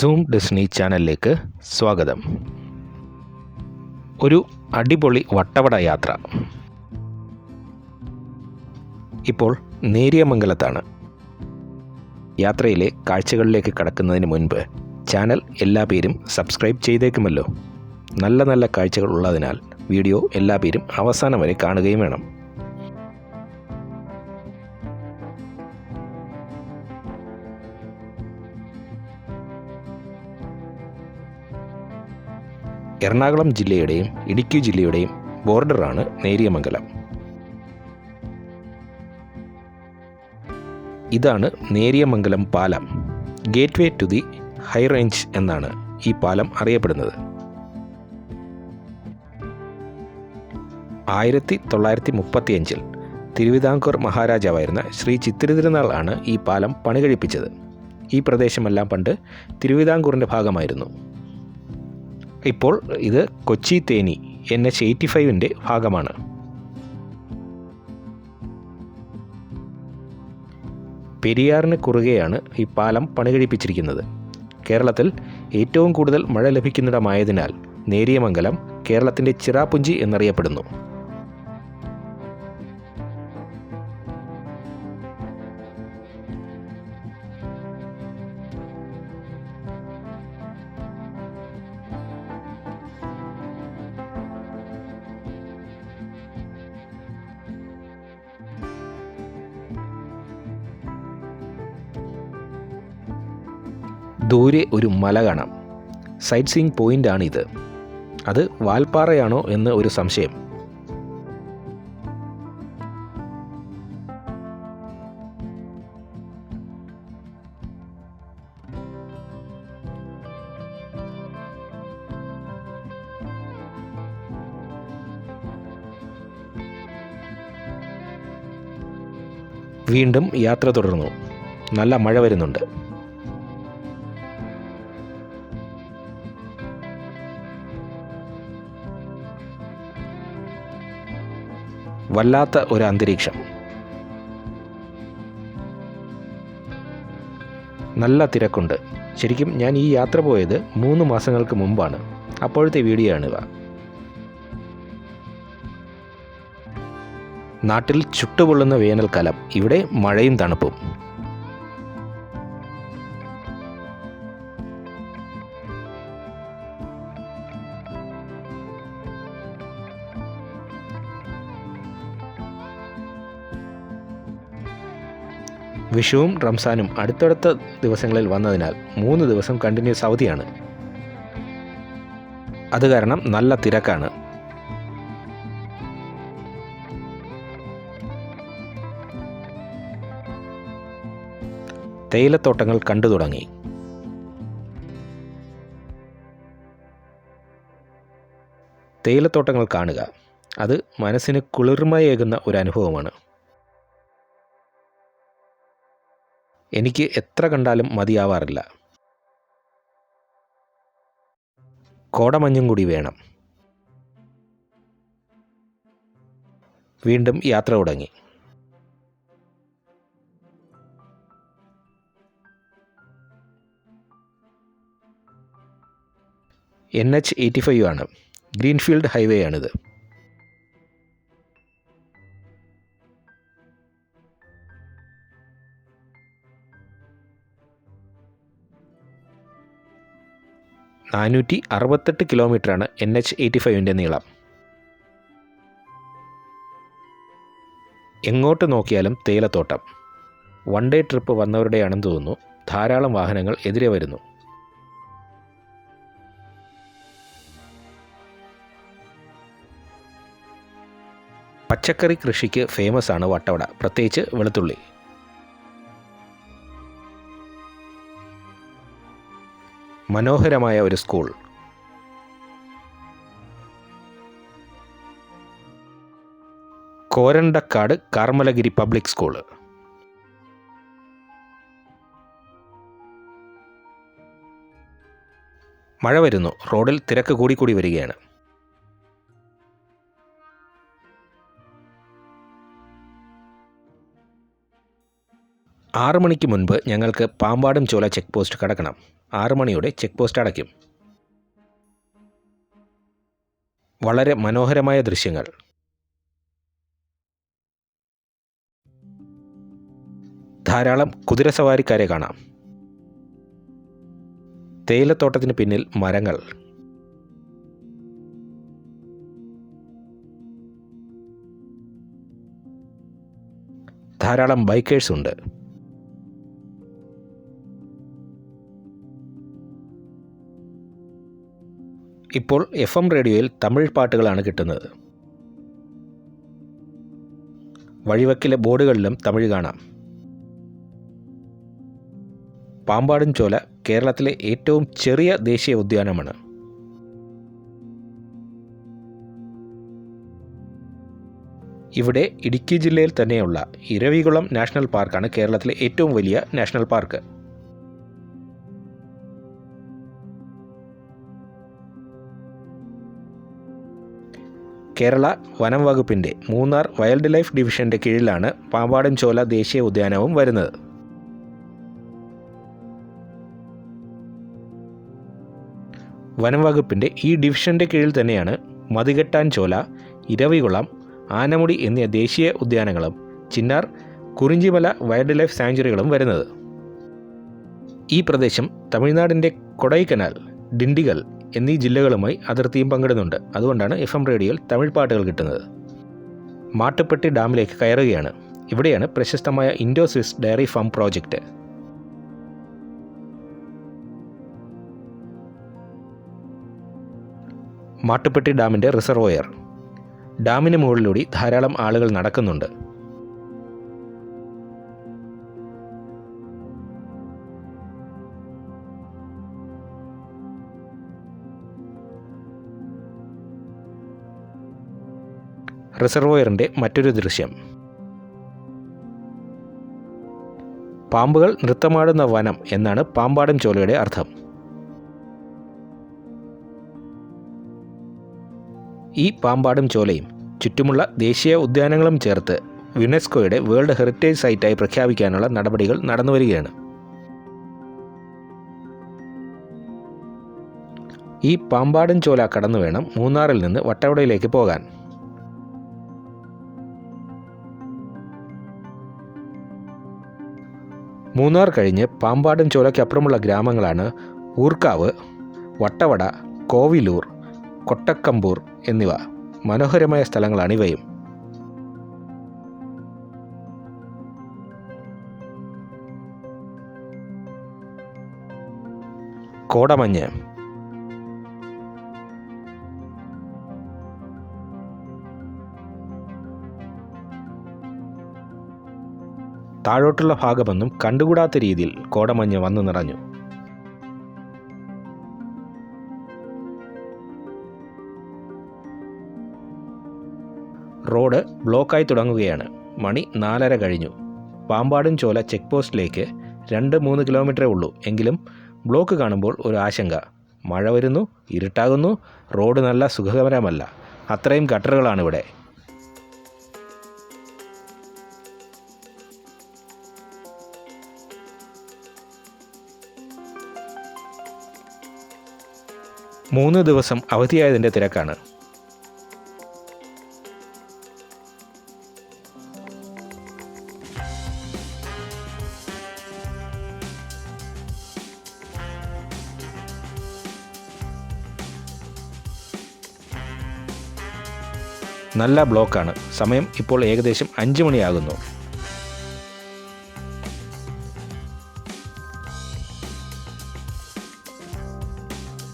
Zoom Disney ചാനലിലേക്ക് സ്വാഗതം. ഒരു അടിപൊളി വട്ടവട യാത്ര. ഇപ്പോൾ നേരിയമംഗലത്താണ്. യാത്രയിലെ കാഴ്ചകളിലേക്ക് കടക്കുന്നതിന് മുൻപ് ചാനൽ എല്ലാ പേരും സബ്സ്ക്രൈബ് ചെയ്തേക്കുമല്ലോ. നല്ല നല്ല കാഴ്ചകൾ ഉള്ളതിനാൽ വീഡിയോ എല്ലാ പേരും അവസാനം വരെ കാണുകയും വേണം. എറണാകുളം ജില്ലയുടെയും ഇടുക്കി ജില്ലയുടെയും ബോർഡറാണ് നേരിയമംഗലം. ഇതാണ് നേരിയമംഗലം പാലം. Gateway to the high range എന്നാണ് ഈ പാലം അറിയപ്പെടുന്നത്. ആയിരത്തി തൊള്ളായിരത്തി മുപ്പത്തിയഞ്ചിൽ തിരുവിതാംകൂർ മഹാരാജാവായിരുന്ന ശ്രീ ചിത്തിരതിരുനാൾ ആണ് ഈ പാലം പണികഴിപ്പിച്ചത്. ഈ പ്രദേശമെല്ലാം പണ്ട് തിരുവിതാംകൂറിന്റെ ഭാഗമായിരുന്നു. ഇപ്പോൾ ഇത് Kochi Theni N H eighty ഫൈവിന്റെ ഭാഗമാണ്. പെരിയാറിന് കുറുകെയാണ് ഈ പാലം പണികഴിപ്പിച്ചിരിക്കുന്നത്. കേരളത്തിൽ ഏറ്റവും കൂടുതൽ മഴ ലഭിക്കുന്നിടമായതിനാൽ നേരിയമംഗലം കേരളത്തിന്റെ ചിറാപുഞ്ചി എന്നറിയപ്പെടുന്നു. ദൂരെ ഒരു മല കാണാം. സൈറ്റ് സീയിങ് പോയിന്റാണ് ഇത്. അത് വാൽപ്പാറയാണോ എന്ന് ഒരു സംശയം. വീണ്ടും യാത്ര തുടർന്നു. നല്ല മഴ വരുന്നുണ്ട്. വല്ലാത്ത ഒരു അന്തരീക്ഷം. നല്ല തിരക്കുണ്ട്. ശരിക്കും ഞാൻ ഈ യാത്ര പോയത് മൂന്ന് മാസങ്ങൾക്ക് മുമ്പാണ്. അപ്പോഴത്തെ വീഡിയോ ആണിവ നാട്ടിൽ ചുട്ടുപൊള്ളുന്ന വേനൽക്കാലം. ഇവിടെ മഴയും തണുപ്പും. വിഷുവും റംസാനും അടുത്തടുത്ത ദിവസങ്ങളിൽ വന്നതിനാൽ മൂന്ന് ദിവസം കണ്ടിന്യൂസ് അവധിയാണ്. അത് കാരണം നല്ല തിരക്കാണ്. തേയിലത്തോട്ടങ്ങൾ കണ്ടു തുടങ്ങി. തേയിലത്തോട്ടങ്ങൾ കാണുക. അത് മനസ്സിന് കുളിർമയേകുന്ന ഒരു അനുഭവമാണ്. എനിക്ക് എത്ര കണ്ടാലും മതിയാവാറില്ല. കോടമഞ്ഞും കൂടി വേണം. വീണ്ടും യാത്ര തുടങ്ങി. എൻ എച്ച് എയ്റ്റി ഫൈവ് ആണ്. ഗ്രീൻഫീൽഡ് ഹൈവേ ആണിത് നാനൂറ്റി അറുപത്തെട്ട് കിലോമീറ്ററാണ് എൻ എച്ച് എയ്റ്റി ഫൈവിന്റെ നീളം. എങ്ങോട്ട് നോക്കിയാലും തേയിലത്തോട്ടം. വൺ ഡേ ട്രിപ്പ് വന്നവരുടെയാണെന്ന് തോന്നുന്നു. ധാരാളം വാഹനങ്ങൾ എതിരെ വരുന്നു. പച്ചക്കറി കൃഷിക്ക് ഫേമസ് ആണ് വട്ടവട. പ്രത്യേകിച്ച് വെളുത്തുള്ളി. മനോഹരമായ ഒരു school. Korandakkad Carmelagiri public school മഴ വരുന്നു. റോഡിൽ തിരക്ക് കൂടിക്കൂടി വരികയാണ്. ആറ് മണിക്ക് മുൻപ് ഞങ്ങൾക്ക് പാമ്പാടും ചോല ചെക്ക് പോസ്റ്റ് കടക്കണം. ആറ് മണിയോടെ ചെക്ക് പോസ്റ്റ് അടയ്ക്കും. വളരെ മനോഹരമായ ദൃശ്യങ്ങൾ. ധാരാളം കുതിരസവാരിക്കാരെ കാണാം. തേയിലത്തോട്ടത്തിന് പിന്നിൽ മരങ്ങൾ. ധാരാളം ബൈക്കേഴ്സ് ഉണ്ട്. ഇപ്പോൾ എഫ് എം റേഡിയോയിൽ തമിഴ് പാട്ടുകളാണ് കിട്ടുന്നത്. വഴിവക്കിലെ ബോർഡുകളിലും തമിഴ് കാണാം. പാമ്പാടും ചോല കേരളത്തിലെ ഏറ്റവും ചെറിയ ദേശീയ ഉദ്യാനമാണ്. ഇവിടെ ഇടുക്കി ജില്ലയിൽ തന്നെയുള്ള ഇരവികുളം നാഷണൽ പാർക്കാണ് കേരളത്തിലെ ഏറ്റവും വലിയ നാഷണൽ പാർക്ക്. കേരള വനം വകുപ്പിന്റെ മൂന്നാർ വൈൽഡ് ലൈഫ് ഡിവിഷന്റെ കീഴിലാണ് പാമ്പാടൻ ചോല ദേശീയ ഉദ്യാനവും വരുന്നത്. വനം വകുപ്പിന്റെ ഈ ഡിവിഷന്റെ കീഴിൽ തന്നെയാണ് മതികെട്ടാൻ ചോല ഇരവികുളം ആനമുടി എന്നീ ദേശീയ ഉദ്യാനങ്ങളും ചിന്നാർ കുറിഞ്ചിമല വൈൽഡ് ലൈഫ് സാങ്ച്വറികളും വരുന്നത്. ഈ പ്രദേശം തമിഴ്നാടിന്റെ കൊടൈക്കനാൽ ഡിണ്ടിഗൽ എന്നീ ജില്ലകളുമായി അതിർത്തിയും പങ്കിടുന്നുണ്ട്. അതുകൊണ്ടാണ് എഫ് എം റേഡിയോയിൽ തമിഴ് പാട്ടുകൾ കിട്ടുന്നത്. മാട്ടുപ്പെട്ടി ഡാമിലേക്ക് കയറുകയാണ്. ഇവിടെയാണ് പ്രശസ്തമായ Indo Swiss dairy farm project Mattupetty ഡാമിന്റെ റിസർവോയർ. ഡാമിന് മുകളിലൂടെ ധാരാളം ആളുകൾ നടക്കുന്നുണ്ട്. റിസർവോയറിന്റെ മറ്റൊരു ദൃശ്യം. പാമ്പുകൾ നൃത്തമാടുന്ന വനം എന്നാണ് പാമ്പാടൻ ചോലയുടെ അർത്ഥം. ഈ പാമ്പാടും ചോലയും ചുറ്റുമുള്ള ദേശീയ ഉദ്യാനങ്ങളും ചേർത്ത് യുനെസ്കോയുടെ വേൾഡ് ഹെറിറ്റേജ് സൈറ്റായി പ്രഖ്യാപിക്കാനുള്ള നടപടികൾ നടന്നുവരികയാണ് ഈ പാമ്പാടും ചോല കടന്നു വേണം മൂന്നാറിൽ നിന്ന് വട്ടവടയിലേക്ക് പോകാൻ. മൂന്നാർ കഴിഞ്ഞ് പാമ്പാടും ചോലയ്ക്കപ്പുറമുള്ള ഗ്രാമങ്ങളാണ് ഊർക്കാവ് വട്ടവട കോവിലൂർ കൊട്ടക്കമ്പൂർ എന്നിവ മനോഹരമായ സ്ഥലങ്ങളാണ് ഇവയും. കോടമഞ്ഞ് താഴോട്ടുള്ള ഭാഗമൊന്നും കണ്ടുകൂടാത്ത രീതിയിൽ കോടമഞ്ഞ് വന്നു നിറഞ്ഞു. റോഡ് ബ്ലോക്കായി തുടങ്ങുകയാണ്. മണി നാലര കഴിഞ്ഞു. പാമ്പാടും ചോല ചെക്ക് പോസ്റ്റിലേക്ക് രണ്ട് മൂന്ന് കിലോമീറ്ററേ ഉള്ളൂ. എങ്കിലും ബ്ലോക്ക് കാണുമ്പോൾ ഒരു ആശങ്ക. മഴ വരുന്നു ഇരുട്ടാകുന്നു റോഡ് നല്ല സുഖകരമല്ല. അത്രയും ഗട്ടറുകളാണ് മൂന്ന് ദിവസം അവധിയായതിന്റെ തിരക്കാണ്. നല്ല ബ്ലോക്കാണ്. സമയം ഇപ്പോൾ ഏകദേശം അഞ്ച് മണിയാകുന്നു.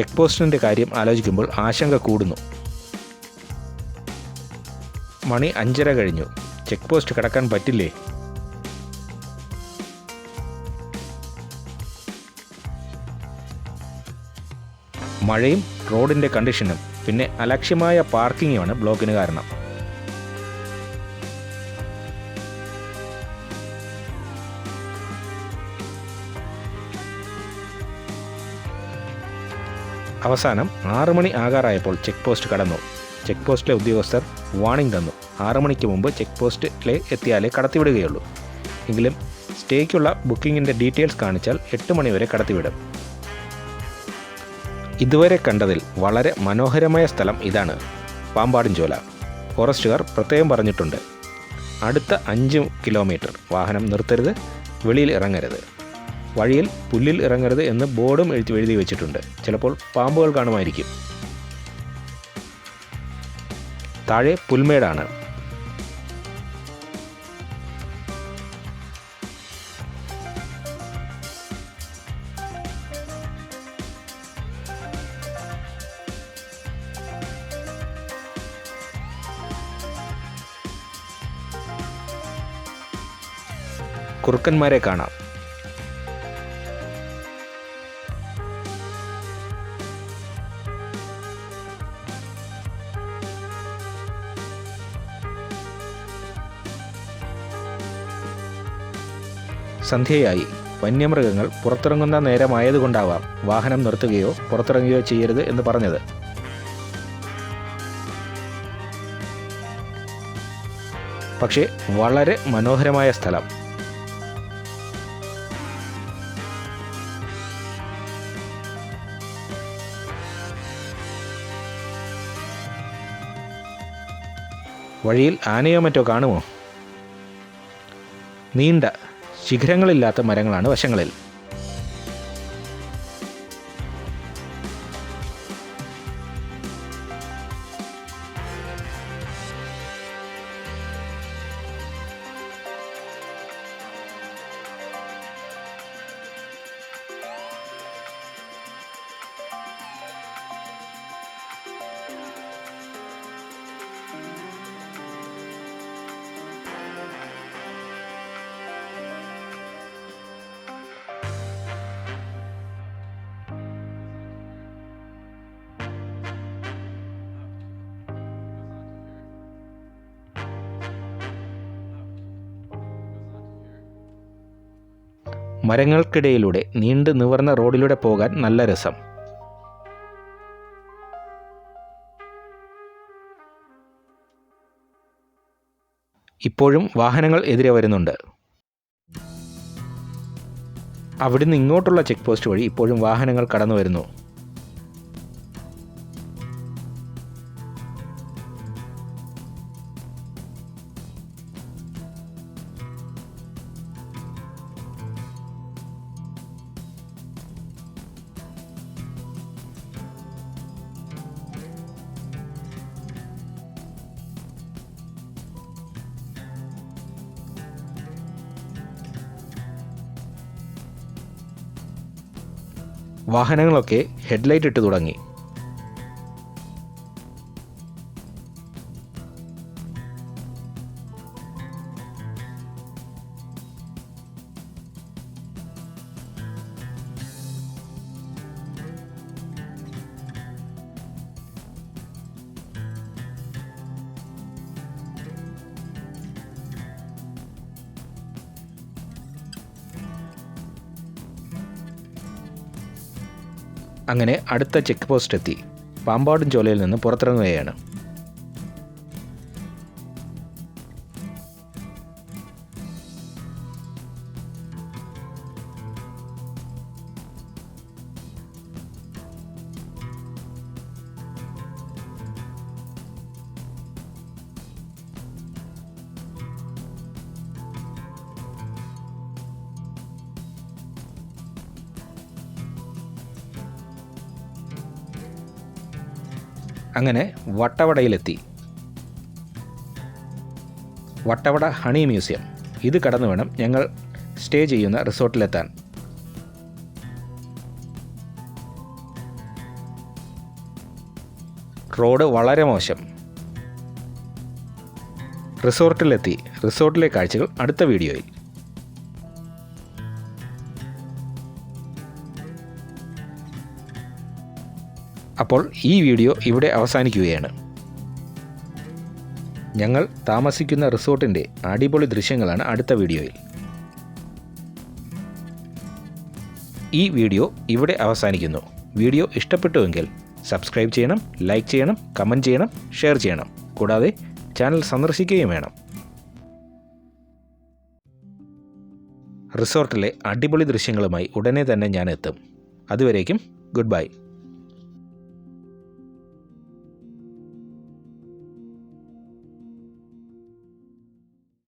ചെക്ക് പോസ്റ്റിന്റെ കാര്യം ആലോചിക്കുമ്പോൾ ആശങ്ക കൂടുന്നു. മണി അഞ്ചര കഴിഞ്ഞു. ചെക്ക് പോസ്റ്റ് കടക്കാൻ പറ്റില്ലേ? മഴയും റോഡിന്റെ കണ്ടീഷനും പിന്നെ അലക്ഷ്യമായ പാർക്കിങ്ങുമാണ് ബ്ലോക്കിന് കാരണം. അവസാനം ആറു മണി ആകാറായപ്പോൾ ചെക്ക് പോസ്റ്റ് കടന്നു. ചെക്ക് പോസ്റ്റിലെ ഉദ്യോഗസ്ഥർ വാണിംഗ് തന്നു. ആറു മണിക്ക് മുമ്പ് ചെക്ക് പോസ്റ്റിലെ എത്തിയാലേ കടത്തിവിടുകയുള്ളൂ. എങ്കിലും സ്റ്റേക്കുള്ള ബുക്കിങ്ങിന്റെ ഡീറ്റെയിൽസ് കാണിച്ചാൽ എട്ട് മണിവരെ കടത്തിവിടും. ഇതുവരെ കണ്ടതിൽ വളരെ മനോഹരമായ സ്ഥലം ഇതാണ്. പാമ്പാടിഞ്ചോല. ഫോറസ്റ്റുകാർ പ്രത്യേകം പറഞ്ഞിട്ടുണ്ട്. അടുത്ത അഞ്ച് കിലോമീറ്റർ വാഹനം നിർത്തരുത് വെളിയിൽ ഇറങ്ങരുത്. വഴിയിൽ പുല്ലിൽ ഇറങ്ങരുത് എന്ന് ബോർഡും എഴുതി എഴുതി വെച്ചിട്ടുണ്ട്. ചിലപ്പോൾ പാമ്പുകൾ കാണുമായിരിക്കും. താഴെ പുൽമേടാണ്. കുറുക്കന്മാരെ കാണാം. സന്ധ്യയായി. വന്യമൃഗങ്ങൾ പുറത്തിറങ്ങുന്ന നേരമായതുകൊണ്ടാവാം വാഹനം നിർത്തുകയോ പുറത്തിറങ്ങുകയോ ചെയ്യരുത് എന്ന് പറഞ്ഞത്. പക്ഷേ വളരെ മനോഹരമായ സ്ഥലം. വഴിയിൽ ആനയോ മറ്റോ കാണുമോ? നീണ്ട ശിഖരങ്ങളില്ലാത്ത മരങ്ങളാണ് വശങ്ങളിൽ. മരങ്ങൾക്കിടയിലൂടെ നീണ്ടു നിവർന്ന റോഡിലൂടെ പോകാൻ നല്ല രസം. ഇപ്പോഴും വാഹനങ്ങൾ എതിരെ വരുന്നുണ്ട്. അവിടുന്ന് ഇങ്ങോട്ടുള്ള ചെക്ക് പോസ്റ്റ് വഴി ഇപ്പോഴും വാഹനങ്ങൾ കടന്നു വരുന്നു. വാഹനങ്ങളൊക്കെ ഹെഡ്ലൈറ്റ് ഇട്ട് തുടങ്ങി. അങ്ങനെ അടുത്ത ചെക്ക് പോസ്റ്റ് എത്തി പാമ്പാടും ചോലയിൽ നിന്ന് പുറത്തിറങ്ങുകയാണ്. അങ്ങനെ വട്ടവടയിലെത്തി. Vattavada honey museum. ഇത് കടന്നു വേണം ഞങ്ങൾ സ്റ്റേ ചെയ്യുന്ന റിസോർട്ടിലെത്താൻ. റോഡ് വളരെ മോശം. റിസോർട്ടിലെത്തി. റിസോർട്ടിലെ കാഴ്ചകൾ അടുത്ത വീഡിയോയിൽ. അപ്പോൾ ഈ വീഡിയോ ഇവിടെ അവസാനിക്കുകയാണ്. ഞങ്ങൾ താമസിക്കുന്ന റിസോർട്ടിന്റെ അടിപൊളി ദൃശ്യങ്ങളാണ് അടുത്ത വീഡിയോയിൽ. ഈ വീഡിയോ ഇവിടെ അവസാനിക്കുന്നു. വീഡിയോ ഇഷ്ടപ്പെട്ടുവെങ്കിൽ സബ്സ്ക്രൈബ് ചെയ്യണം ലൈക്ക് ചെയ്യണം കമന്റ് ചെയ്യണം ഷെയർ ചെയ്യണം. കൂടാതെ ചാനൽ സന്ദർശിക്കുകയും വേണം. റിസോർട്ടിലെ അടിപൊളി ദൃശ്യങ്ങളുമായി ഉടനെ തന്നെ ഞാൻ എത്തും. അതുവരേക്കും ഗുഡ് ബൈ.